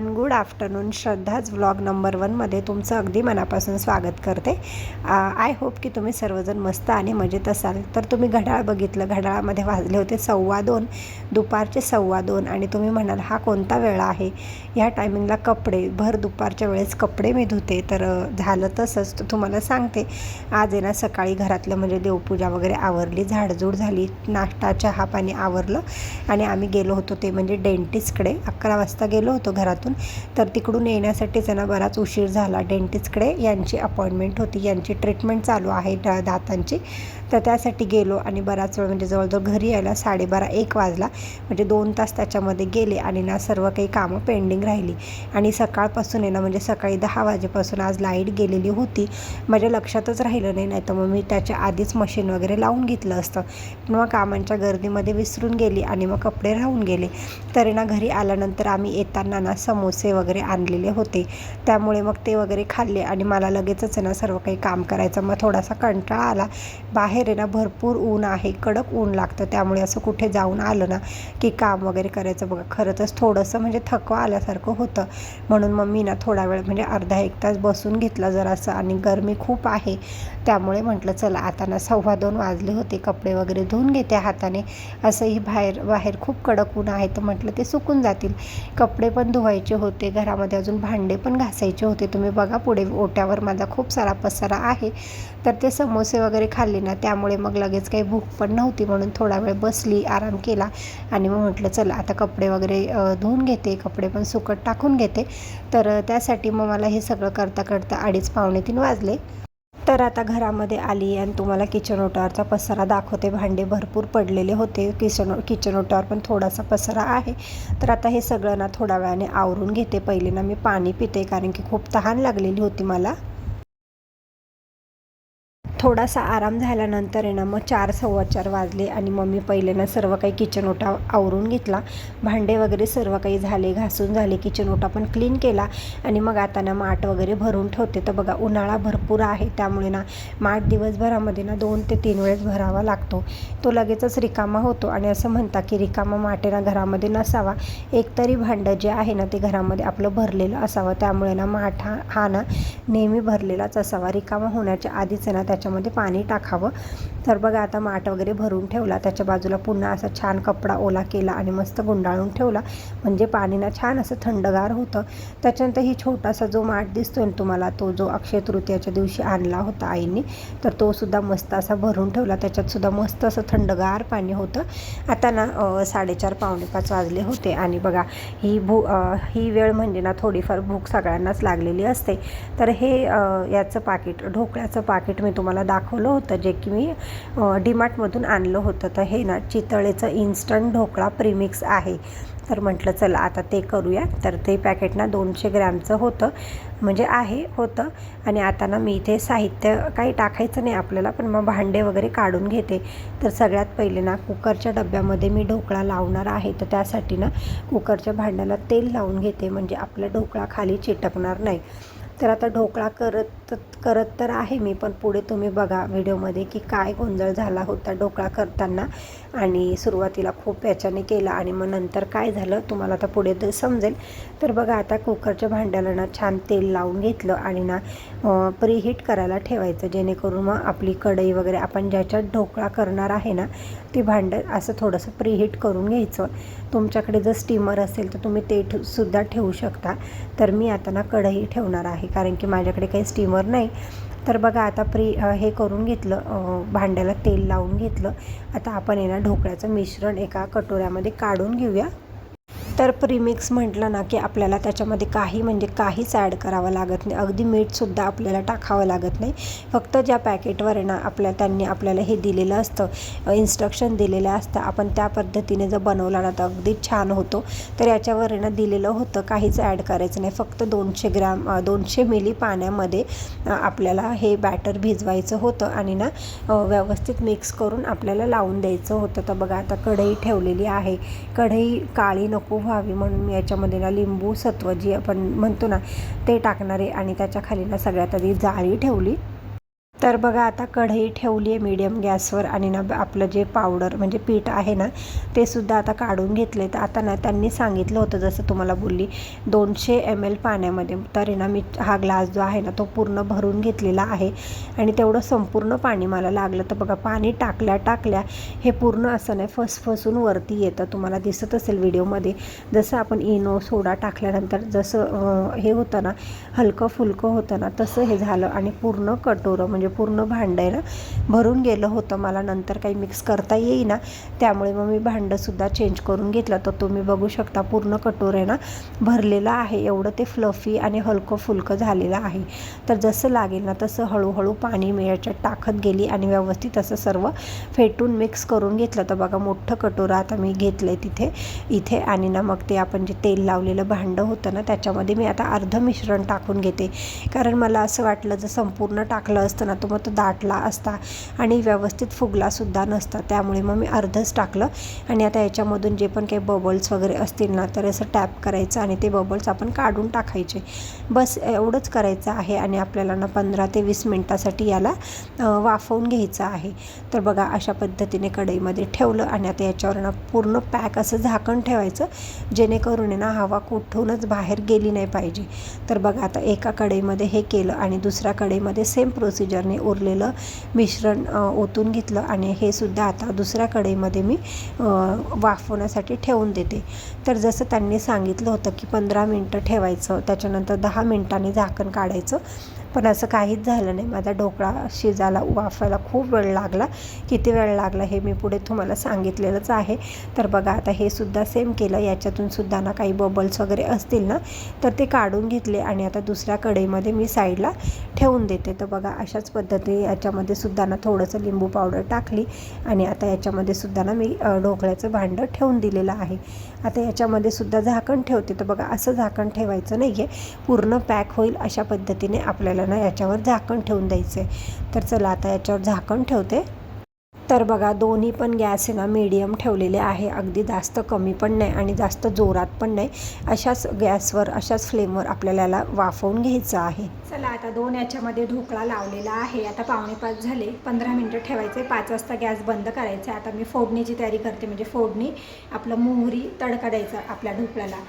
everyone. Good afternoon श्रद्धाच vlog number वनमध्ये तुमचं अगदी मनापासून स्वागत करते. आय होप की तुम्ही सर्वजण मस्त आणि मजेत असाल. तर तुम्ही घड्याळ बघितलं घड्याळामध्ये वाजले होते सव्वा दोन दुपारचे सव्वा दोन आणि तुम्ही म्हणाल हा कोणता वेळा आहे? ह्या टायमिंगला कपडे भर दुपारच्या वेळेस कपडे मी धुते. तर झालं तसंच. तर तुम्हाला सांगते आज आहे ना सकाळी घरातलं म्हणजे देवपूजा वगैरे आवरली झाडझूड झाली नाश्ता चहा पाणी आवरलं आणि आम्ही गेलो होतो ते म्हणजे डेंटिस्टकडे. अकरा वाजता गेलो होतो घरातून. तर तिकडून येण्यासाठी त्यांना बराच उशीर झाला. डेंटिस्टकडे यांची अपॉइंटमेंट होती. यांची ट्रीटमेंट चालू आहे दातांची. तर त्यासाठी गेलो आणि बराच वेळ म्हणजे जवळजवळ घरी यायला साडेबारा एक वाजला. म्हणजे दोन तास त्याच्यामध्ये गेले आणि ना सर्व काही कामं पेंडिंग राहिली. आणि सकाळपासून आहे ना म्हणजे सकाळी दहा वाजेपासून आज लाइट गेलेली होती. माझ्या लक्षातच राहिलं नाही नाही तर मग मी त्याच्या आधीच मशीन वगैरे लावून घेतलं असतं. पण मग कामांच्या गर्दीमध्ये विसरून गेली आणि मग कपडे राहून गेले. तरी ना घरी आल्यानंतर आम्ही येताना ना समोसे वगैरे आणलेले होते. त्यामुळे मग ते वगैरे खाल्ले आणि मला लगेचच आहे ना सर्व काही काम करायचं. मग थोडासा कंटाळा आला. बाहेर आहे ना भरपूर ऊन आहे कडक ऊन लागतं. त्यामुळे असं कुठे जाऊन आलं ना की काम वगैरे करायचं बघा. खरं तर थोडंसं म्हणजे थकवा आल्यासारखं होतं. म्हणून मग मी ना थोडा वेळ म्हणजे अर्धा एक तास बसून घेतला जरासं आणि गरमी खूप आहे. त्यामुळे म्हटलं चला आता ना सव्वा दोन वाजले होते कपडे वगैरे धुवून घेते हाताने. असंही बाहेर बाहेर खूप कडक ऊन आहे. तर म्हटलं ते सुकून जातील. कपडे पण धुवायचे होते. घरामध्ये अजून भांडे पण घासायचे होते. तुम्ही बघा पुढे ओट्यावर माझा खूप सारा पसारा आहे. तर ते समोसे वगैरे खाल्ले ना त्यामुळे मग लगेच काही भूक पण नव्हती म्हणून थोडा वेळ बसली आराम केला आणि मग म्हटलं चला आता कपडे वगैरे धुवून घेते कपडे पण सुकट टाकून घेते. तर त्यासाठी मग मला हे सगळं करता करता अडीच पावणे तीन वाजले. तर आता घरामध्ये आली आणि तुम्हाला किचन ओटावरचा पसारा दाखवते. भांडे भरपूर पडलेले होते. किचन किचन ओटावर पण थोडासा पसारा आहे. तर आता हे सगळं ना थोड्या वेळाने आवरून घेते. पहिले ना मी पाणी पिते कारण की खूप तहान लागलेली होती मला. थोडासा आराम झाल्यानंतर आहे ना मग चार सव्वा चार वाजले आणि मग मी पहिले ना सर्व काही किचन ओटा आवरून घेतला. भांडे वगैरे सर्व काही झाले घासून झाले किचन ओटा पण क्लीन केला आणि मग आता ना माठ वगैरे भरून ठेवते. तर बघा उन्हाळा भरपूर आहे त्यामुळे ना माठ दिवसभरामध्ये ना दोन ते तीन वेळेस भरावा लागतो. तो लगेचच रिकामा होतो आणि असं म्हणतात की रिकामा माटे ना घरामध्ये नसावा. एकतरी भांडं जे आहे ना ते घरामध्ये आपलं भरलेलं असावं. त्यामुळे ना माठ हा हा ना नेहमी भरलेलाच असावा. रिकामा होण्याच्या आधीच ना त्याच्या त्याच्यामध्ये पाणी टाकावं. तर बघा आता माठ वगैरे भरून ठेवला. त्याच्या बाजूला पुन्हा असा छान कपडा ओला केला आणि मस्त गुंडाळून ठेवला. म्हणजे पाणी ना छान असं थंडगार होतं. त्याच्यानंतर ही छोटासा जो माठ दिसतोय ना तुम्हाला तो जो अक्षय तृतीयाच्या दिवशी आणला होता आईने तर तो सुद्धा मस्त असा भरून ठेवला. त्याच्यातसुद्धा मस्त असं थंडगार पाणी होतं. आता ना साडेचार पावणे पाच वाजले होते आणि बघा ही भू ही वेळ म्हणजे ना थोडीफार भूक सगळ्यांनाच लागलेली असते. तर हे याचं पाकिट ढोकळ्याचं पाकिट मी तुम्हाला दाखवलं होतं जे की मी डीमार्टमधून आणलं होतं. तर हे ना चितळेचं इन्स्टंट ढोकळा प्रीमिक्स आहे. तर म्हटलं चला आता ते करूया. तर ते पॅकेट ना दोनशे ग्रॅमचं होतं. म्हणजे आहे होतं. आणि आता ना मी इथे साहित्य काही टाकायचं नाही आपल्याला पण मग भांडे वगैरे काढून घेते. तर सगळ्यात पहिले ना कुकरच्या डब्यामध्ये मी ढोकळा लावणार आहे. तर त्यासाठी ना कुकरच्या भांड्याला तेल लावून घेते. म्हणजे आपला ढोकळा खाली चिटकणार नाही. तर आता ढोकळा करत तर करत तर आहे मी पण पुढे तुम्ही बघा व्हिडिओमध्ये की काय गोंधळ झाला होता ढोकळा करताना आणि सुरुवातीला खूप याच्याने केला आणि मग नंतर काय झालं तुम्हाला आता पुढे तर समजेल. तर बघा आता कुकरच्या भांड्याला ना छान तेल लावून घेतलं आणि ना प्रीहीट करायला ठेवायचं जेणेकरून मग आपली कढई वगैरे आपण ज्याच्यात ढोकळा करणार आहे ना ती भांडं असं थोडंसं प्रीहीट करून घ्यायचं. तुमच्याकडे जर स्टीमर असेल तर तुम्ही ते ठे सुद्धा ठेवू शकता. तर मी आता ना कढई ठेवणार आहे कारण की माझ्याकडे काही स्टीमर नाही. तर बघा आता प्री हे करून घेतलं भांड्याला तेल लावून घेतलं. आता आपण आहे ना ढोकळ्याचं मिश्रण एका कटोऱ्यामध्ये काढून घेऊया. तर प्रीमिक्स म्हटलं ना की आपल्याला त्याच्यामध्ये काही म्हणजे काहीच ॲड करावं लागत नाही. अगदी मीठसुद्धा आपल्याला टाकावं लागत नाही. फक्त ज्या पॅकेटवर आहे ना आपल्या त्यांनी आपल्याला हे दिलेलं असतं इन्स्ट्रक्शन दिलेलं असतं. आपण त्या पद्धतीने जर बनवला ना तर अगदी छान होतो. तर याच्यावर ना दिलेलं होतं काहीच ॲड करायचं नाही. फक्त दोनशे ग्रॅम दोनशे मिली पाण्यामध्ये आपल्याला हे बॅटर भिजवायचं होतं आणि ना व्यवस्थित मिक्स करून आपल्याला लावून द्यायचं होतं. तर बघा आता कढई ठेवलेली आहे. कढई काळी नको व्हावी म्हणून मी याच्यामध्ये ना लिंबू सत्व जी आपण म्हणतो ना ते टाकणारे आणि त्याच्याखाली ना सगळ्यात आधी जाळी ठेवली. तर बघा आता कढई ठेवली आहे मीडियम गॅसवर आणि ना आपलं जे पावडर म्हणजे पीठ आहे ना ते सुद्धा आता काढून घेतले तर आता ना त्यांनी सांगितलं होतं जसं तुम्हाला बोलली दोनशे एम एल पाण्यामध्ये. तर ना मी हा ग्लास जो आहे ना तो पूर्ण भरून घेतलेला आहे. आणि तेवढं संपूर्ण पाणी मला लागलं. तर बघा पाणी टाकल्या टाकल्या हे पूर्ण असं नाही फसफसून वरती येतं. तुम्हाला दिसत असेल व्हिडिओमध्ये जसं आपण इनो सोडा टाकल्यानंतर जसं हे होतं ना हलकं फुलकं होतं ना तसं हे झालं. आणि पूर्ण कटोरं म्हणजे पूर्ण भांडं आहे ना भरून गेलं होतं मला नंतर काही मिक्स करता येईना. त्यामुळे मग मी भांडंसुद्धा चेंज करून घेतलं. तर तुम्ही बघू शकता पूर्ण कटोर आहे ना भरलेलं आहे. एवढं ते फ्लफी आणि हलकं फुलकं झालेलं आहे. तर जसं लागेल ना तसं हळूहळू पाणी मी याच्यात टाकत गेली आणि व्यवस्थित असं सर्व फेटून मिक्स करून घेतलं. तर बघा मोठं कटोरं आता मी घेतलं आहे तिथे इथे आणि ना मग ते आपण जे तेल लावलेलं भांडं होतं ना त्याच्यामध्ये मी आता अर्ध मिश्रण टाकून घेते. कारण मला असं वाटलं जर संपूर्ण टाकलं असतं ना तो मग तो दाटला असता आणि व्यवस्थित फुगलासुद्धा नसता. त्यामुळे मग मी अर्धच टाकलं आणि आता याच्यामधून जे पण काही बबल्स वगैरे असतील ना तर असं टॅप करायचं आणि ते बबल्स आपण काढून टाकायचे. बस एवढंच करायचं आहे आणि आपल्याला ना पंधरा ते वीस मिनटासाठी याला वाफवून घ्यायचं आहे. तर बघा अशा पद्धतीने कढईमध्ये ठेवलं आणि आता याच्यावर ना पूर्ण पॅक असं झाकण ठेवायचं जेणेकरून आहे ना हवा कुठूनच बाहेर गेली नाही पाहिजे. तर बघा आता एका कढईमध्ये हे केलं आणि दुसऱ्या कढईमध्ये सेम प्रोसिजर प्रोसिजरने उरलेलं मिश्रण ओतून घेतलं आणि हे सुद्धा आता दुसऱ्या कढईमध्ये मी वाफवण्यासाठी ठेवून देते. तर जसं त्यांनी सांगितलं होतं की पंधरा मिनटं ठेवायचं त्याच्यानंतर दहा मिनटांनी झाकण काढायचं. पण असं काहीच झालं नाही. माझा ढोकळा शिजायला वाफायला खूप वेळ लागला. किती वेळ लागला हे मी पुढे तुम्हाला सांगितलेलंच आहे. तर बघा आता हे सुद्धा सेम केलं. याच्यातून सुद्धा ना काही बबल्स वगैरे असतील ना तर ते काढून घेतले आणि आता दुसऱ्या कढईमध्ये मी साईडला ठेवून देते. तर बघा अशाच पद्धती याच्यामध्ये सुद्धा ना थोडंसं लिंबू पावडर टाकली आणि आता याच्यामध्ये सुद्धा ना मी ढोकळ्याचं भांडं ठेवून दिलेलं आहे. आता याच्यामध्ये सुद्धा झाकण ठेवते. तर बघा असं झाकण ठेवायचं नाही आहे पूर्ण पॅक होईल अशा पद्धतीने आपल्याला ना याच्यावर झाकण ठेवून द्यायचं आहे तर चला आता याच्यावर झाकण ठेवते. तर बघा दोन्ही पण गॅस आहे ना मीडियम ठेवलेले आहे. अगदी जास्त कमी पण नाही आणि जास्त जोरात पण नाही. अशाच गॅसवर अशाच फ्लेमवर आपल्याला याला वाफवून घ्यायचं आहे. चला आता दोन याच्यामध्ये ढोकळा लावलेला आहे. आता पावणे पाच झाले. पंधरा मिनटं ठेवायचे. पाच वाजता गॅस बंद करायचा. आता मी फोडणीची तयारी करते. म्हणजे फोडणी आपलं मोहरी तडका द्यायचा आपल्या ढोकळ्याला.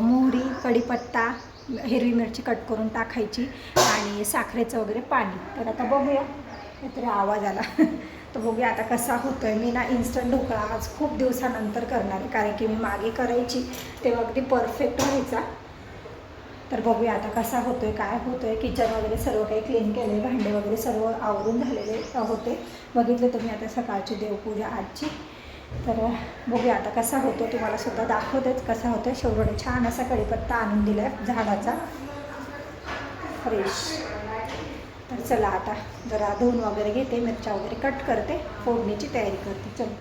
मोहरी कढीपत्ता हिरवी मिरची कट करून टाकायची आणि साखरेचं वगैरे पाणी. तर आता बघूया. काहीतरी आवाज आला. तर बघूया आता कसा होतो आहे मी ना इन्स्टंट ढोकळा आज खूप दिवसानंतर करणार आहे. कारण की मी मागे करायची तेव्हा अगदी परफेक्ट व्हायचा. तर बघूया आता कसा होतो आहे काय होतो आहे किचन वगैरे सर्व काही क्लीन केले भांडे वगैरे सर्व आवरून झालेले होते. बघितलं तुम्ही आता सकाळची देवपूजा आजची. तर बघूया आता कसा होतो तुम्हाला सुद्धा दाखवतेच कसा होतो आहे छान असा कढीपत्ता आणून दिला आहे झाडाचा. फ्रेश तर चला आता जरा धुवून वगैरे घेते मिरच्या वगैरे कट करते फोडणीची तयारी करते. चल.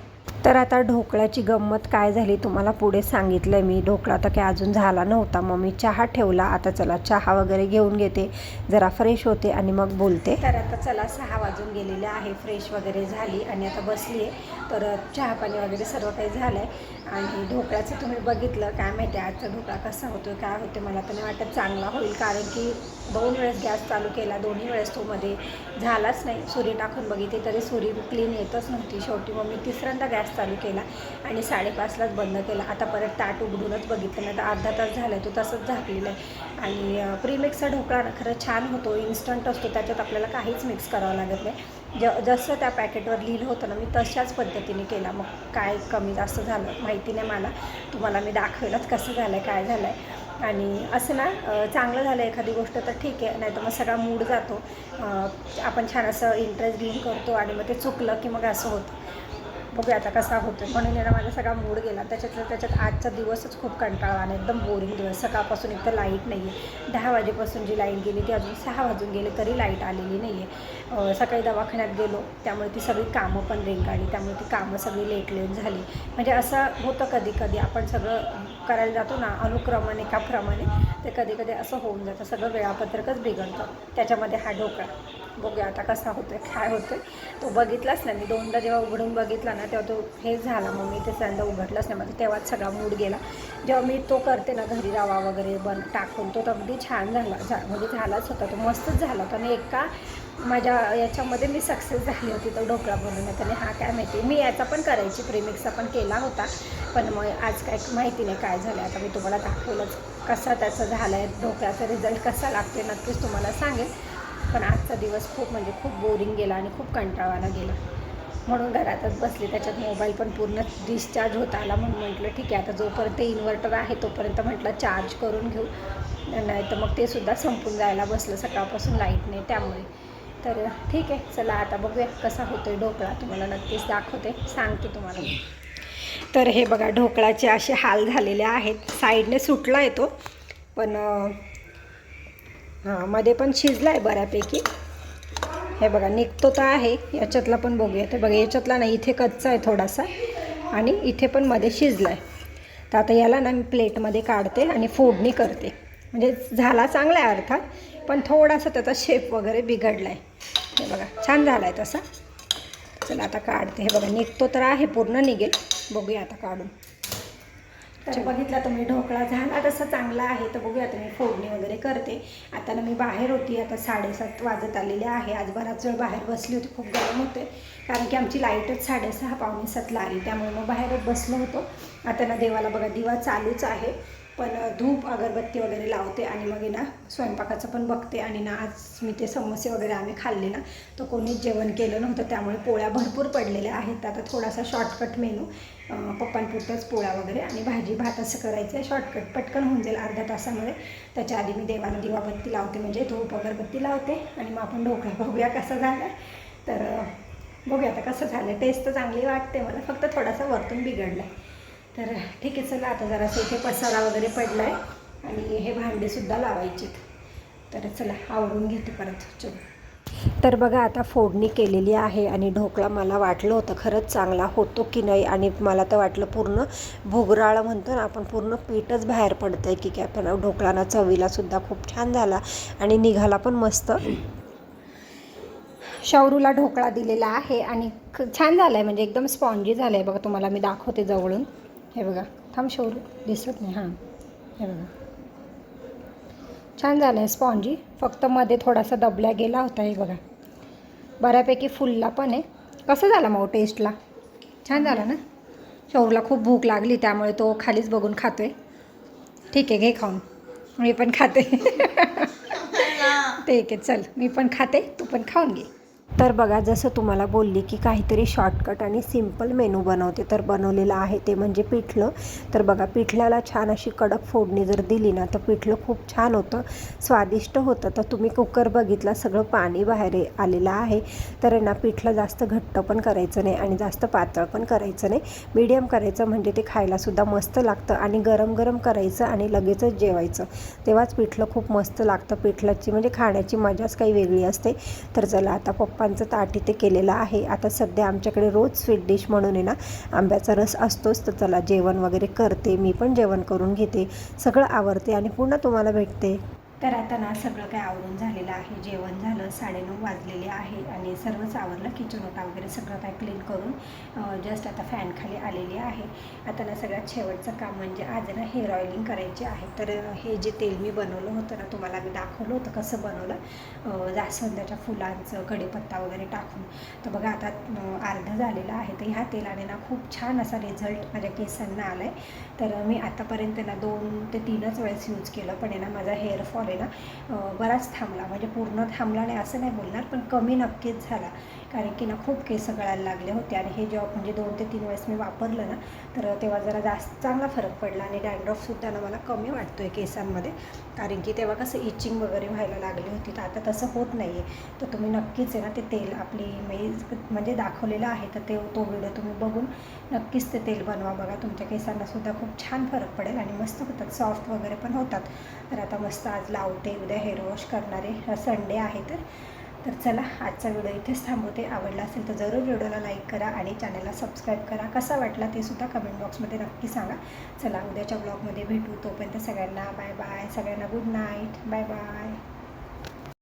तर आता ढोकळ्याची गंमत काय झाली तुम्हाला पुढे सांगितलं मी. ढोकळा तर काय अजून झाला नव्हता. मग मी चहा ठेवला. आता चला चहा वगैरे घेऊन घेते. जरा फ्रेश होते आणि मग बोलते. तर आता चला सहा वाजून गेलेले आहे. फ्रेश वगैरे झाली आणि आता बसली आहे परत चहा पाणी वगैरे सर्व काही झालं आहे आणि ढोकळ्याचं तुम्ही बघितलं काय माहिती आहे आजचा ढोकळा कसा होतो काय होतो मला तर नाही वाटत चांगला होईल. कारण की दोन वेळेस गॅस चालू केला दोन्ही वेळेस तो मध्ये झालाच नाही. सुरी टाकून बघितली तरी सुरी क्लीन येतच नव्हती. शेवटी मग मी तिसऱ्यांदा गॅस चालू केला आणि साडेपाचलाच बंद केला. आता परत ताट उघडूनच बघितलं नाही तर अर्धा तास झाला आहे तो तसंच झाकलेला आहे. आणि प्रीमिक्सचा ढोकळा खरं छान होतो. इन्स्टंट असतो त्याच्यात आपल्याला काहीच मिक्स करावं लागत नाही. ज जसं त्या पॅकेटवर लिहिलं होतं ना मी तशाच पद्धतीने केला. मग काय कमी जास्त झालं माहिती नाही मला. तुम्हाला मी दाखवेलच कसं झालं आहे काय झालं आहे आणि असं ना चांगलं झालं एखादी गोष्ट तर ठीक आहे नाही तर मग सगळा मूड जातो. आपण छान असं इंटरेस्ट घेऊन करतो आणि मग ते चुकलं की मग असं होतं. बघूया आता कसा होतो म्हणून याला माझा सगळा मूड गेला. त्याच्यात त्याच्यात आजचा दिवसच खूप कंटाळवाणा एकदम बोरिंग दिवस. सकाळपासून एक तर लाइट नाही आहे दहा वाजेपासून जी लाइट गेली ती अजून सहा वाजून गेले तरी लाइट आलेली नाही आहे सकाळी दवाखान्यात गेलो. त्यामुळे ती सगळी कामं पण रेंगाळली त्यामुळे ती कामं सगळी लेट लेट झाली. म्हणजे असं होतं कधी कधी आपण सगळं करायला जातो ना अनुक्रमाने एकाप्रमाणे ते कधी कधी असं होऊन जातं. सगळं वेळापत्रकच बिघडतं. त्याच्यामध्ये हा ढोकळा. बघूया आता कसा होतोय काय होतोय. तो बघितलाच नाही. मी दोनदा जेव्हा उघडून बघितला ना तेव्हा तो हे झाला. मग मी ते उघडलाच नाही. म्हणजे तेव्हाच सगळा मूड गेला. जेव्हा मी तो करते ना घरी रवा वगैरे बन टाकून तो तर अगदी छान झाला. झा म्हणजे झालाच होता. तो मस्तच झाला होता. आणि एका माझ्या याच्यामध्ये मी सक्सेस झाली होती. तो ढोकळा बनवण्यात आणि हा काय माहिती मी याचा पण करायची प्रेमिक्सचा पण केला होता. पण मग आज काय माहिती नाही काय झालं आता मी तुम्हाला दाखवलंच कसा त्याचा झाला आहे ढोकळ्याचा रिझल्ट कसा लागते नक्कीच तुम्हाला सांगेल पण आजचा दिवस खूप म्हणजे खूप बोरिंग गेला आणि खूप कंटाळाला गेला. म्हणून घरातच बसली त्याच्यात मोबाईल पण पूर्ण डिस्चार्ज होत आला म्हणून म्हटलं ठीक आहे आता जोपर्यंत इन्व्हर्टर आहे तोपर्यंत म्हटलं चार्ज करून घेऊ. नाही तर मग ते सुद्धा संपून जायला बसलं सकाळपासून लाइट नाही त्यामुळे. तर ठीक आहे चला आता बघूया कसा होतो आहे ढोकळा. तुम्हाला नक्कीच दाखवते सांगते तुम्हाला. तर हे बघा ढोकळाचे असे हाल झालेले आहेत. साईडने सुटला येतो पण हां मध्ये पण शिजला आहे बऱ्यापैकी. हे बघा निघतो तर आहे. याच्यातला पण बघूया. ते बघा याच्यातला नाही इथे कच्चा आहे थोडासा. आणि इथे पण मध्ये शिजला आहे तर आता याला ना मी प्लेटमध्ये काढते आणि फोडणी करते. म्हणजे झाला चांगला आहे अर्थात पण थोडासा त्याचा शेप वगैरे बिघडला आहे हे बघा छान झाला आहे तसा. चला आता काढते. हे बघा निघतो तर आहे पूर्ण निघेल. बघूया आता काढून. तर बघितला तुम्ही ढोकळा झाला तसा चांगला आहे. तर बघूया मी फोडणी वगैरे करते. आता ना मी बाहेर होती आता साडेसात वाजत आलेले आहे. आज बराच वेळ बाहेर बसली होती खूप गरम होते. कारण की आमची लाईटच साडेसहा पावणे सातला आली. त्यामुळे मग बाहेरच बसलो होतो. आता ना देवाला बघा दिवा चालूच आहे. पण धूप अगरबत्ती वगैरे लावते आणि मग ना स्वयंपाकाचं पण बघते आणि ना आज मी ते समोसे वगैरे आम्ही खाल्ले ना तर कोणीच जेवण केलं नव्हतं त्यामुळे पोळ्या भरपूर पडलेल्या आहेत. आता थोडासा शॉर्टकट मेनू पप्पांपुरतंच पोळ्या वगैरे आणि भाजी भात असं करायचं आहे. शॉर्टकट पटकन होऊन जाईल अर्ध्या तासामध्ये. त्याच्या आधी मी देवाला दिवाबत्ती लावते म्हणजे धूप अगरबत्ती लावते आणि मग आपण ढोकळा बघूया कसा झाला. तर बघूया आता कसं झालं. टेस्ट तर चांगली वाटते मला फक्त थोडासा वरतून बिघडला आहे तर ठीक आहे चला आता जरासं इथे पसारा वगैरे पडला आहे आणि हे भांडेसुद्धा लावायचे तर चला आवरून घेते परत. चल. तर बघा आता फोडणी केलेली आहे आणि ढोकळा मला वाटलं होतं खरंच चांगला होतो की नाही आणि मला तर वाटलं पूर्ण भुगराळ म्हणतो ना आपण पूर्ण पीठच बाहेर पडतं आहे की काय पण ढोकळाना चवीलासुद्धा खूप छान झाला आणि निघाला पण मस्त. शौरूला ढोकळा दिलेला आहे आणि ख- छान झाला आहे म्हणजे एकदम स्पॉन्जी झालं आहे बघा तुम्हाला मी दाखवते जवळून. हे बघा थांब शोर दिसत नाही हां. हे बघा. छान झालं आहे स्पॉन्जी. फक्त मध्ये थोडासा दबल्या गेला होता हे बघा. बऱ्यापैकी फुलला पण आहे. कसं झाला मग टेस्टला? छान झाला ना? शौरूला खूप भूक लागली त्यामुळे तो खालीच बघून खातोय. ठीक आहे घे खाऊन. मी पण खाते. ठीक आहे चल. मी पण खाते तू पण खाऊन घे. तर बघा जसं तुम्हाला बोलली की काहीतरी शॉर्टकट आणि सिंपल मेनू बनवते तर बनवलेलं आहे ते म्हणजे पिठलं. तर बघा पिठल्याला छान अशी कडक फोडणी जर दिली ना तर पिठलं खूप छान होतं स्वादिष्ट होतं. तर तुम्ही कुकर बघितला सगळं पाणी बाहेर आलेलं आहे. तर ना पिठलं जास्त घट्ट पण करायचं नाही आणि जास्त पातळ पण करायचं नाही. मीडियम करायचं म्हणजे ते खायलासुद्धा मस्त लागतं आणि गरम गरम करायचं आणि लगेचच जेवायचं. तेव्हाच पिठलं खूप मस्त लागतं. पिठल्याची म्हणजे खाण्याची मजाच काही वेगळी असते. तर चला आता पप्पा पप्पांचं ताट इथे केलेलं आहे. आता सध्या आमच्याकडे रोज स्वीट डिश म्हणून आहे ना आंब्याचा रस असतोच. तर चला जेवण वगैरे करते. मी पण जेवण करून घेते. सगळं आवडते आणि पुन्हा तुम्हाला भेटते. तर आता ना सगळं काय आवरून झालेलं आहे. जेवण झालं साडेनऊ वाजलेले आहे आणि सर्वच आवरलं किचन ओटा वगैरे सगळं काय क्लीन करून जस्ट आता फॅनखाली आलेली आहे. आता ना सगळ्यात शेवटचं काम म्हणजे आज ना हेअर ऑइलिंग करायचे आहे. तर हे जे तेल मी बनवलं होतं ना तुम्हाला मी दाखवलं होतं कसं बनवलं. जास्वंदाच्या फुलांचं कढीपत्ता वगैरे टाकून. तर बघा आता अर्धं झालेलं आहे. तर ह्या तेलाने ना खूप छान असा रिझल्ट माझ्या केसांना आला आहे तर मी आतापर्यंत ना दोन ते तीनच वेळेस यूज केलं पण आहे ना माझा हेअरफॉल आहे ना बराच थांबला. म्हणजे पूर्ण थांबला नाही असं नाही बोलणार पण कमी नक्कीच झाला. कारण की ना खूप केस गळायला लागले होते आणि हे जेव्हा म्हणजे दोन ते तीन वेळेस मी वापरलं ना तर तेव्हा जरा जास्त चांगला फरक पडला आणि डॅन्ड्रफसुद्धा ना मला कमी वाटतो आहे केसांमध्ये. कारण की तेव्हा कसं इचिंग वगैरे व्हायला लागली होती तर आता तसं होत नाही आहे तर तुम्ही नक्कीच आहे ना ते तेल आपली मी म्हणजे दाखवलेलं आहे तर ते तो व्हिडिओ तुम्ही बघून नक्कीच ते तेल बनवा बघा. तुमच्या केसांनासुद्धा खूप छान फरक पडेल आणि मस्त होतात सॉफ्ट वगैरे पण होतात. तर आता मस्त आज लावते उद्या हेअर वॉश करणारे संडे आहे तर. तर चला आजचा व्हिडिओ इथेच थांबवते. आवडला असेल तर जरूर व्हिडिओला लाईक करा आणि चॅनलला सबस्क्राईब करा. कसा वाटला ते सुद्धा कमेंट बॉक्समध्ये नक्की सांगा. चला उद्याच्या ब्लॉगमध्ये भेटू. तोपर्यंत सगळ्यांना बाय बाय सगळ्यांना गुड नाईट बाय बाय